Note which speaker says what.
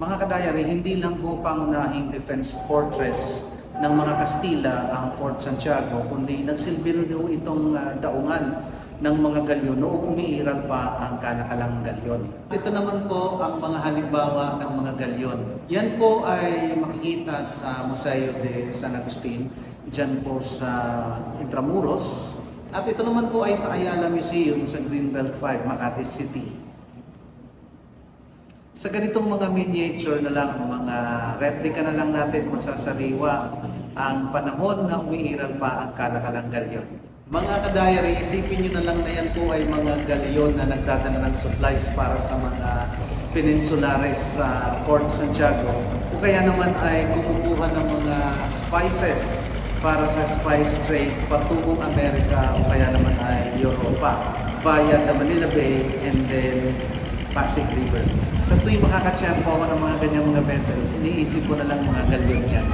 Speaker 1: Mga kadayari, hindi lang po pangunahing defense fortress ng mga Kastila ang Fort Santiago, kundi nagsilbi rin po itong ah, daungan ng mga galyon noong umiiral pa ang kanakalang galyon. Ito naman po ang mga halimbawa ng mga galyon. Yan po ay makikita sa Museo de San Agustin, dyan po sa Intramuros. At ito naman po ay sa Ayala Museum sa Greenbelt 5, Makati City. Sa ganitong mga miniature na lang, mga replica na lang natin masasariwa ang panahon na umiiral pa ang kanakalang galyon. Mga kadayari, isipin nyo na lang na yan po ay mga galyon na nagdadala ng supplies para sa mga peninsulares sa Fort Santiago o kaya naman ay kumukuha ng mga spices para sa spice trade patungong Amerika o kaya naman ay Europa via the Manila Bay and then Pasig River. Sa tuwing makakatsyempo ako ng mga ganyang mga vessels, iniisip ko na lang mga galyon yan.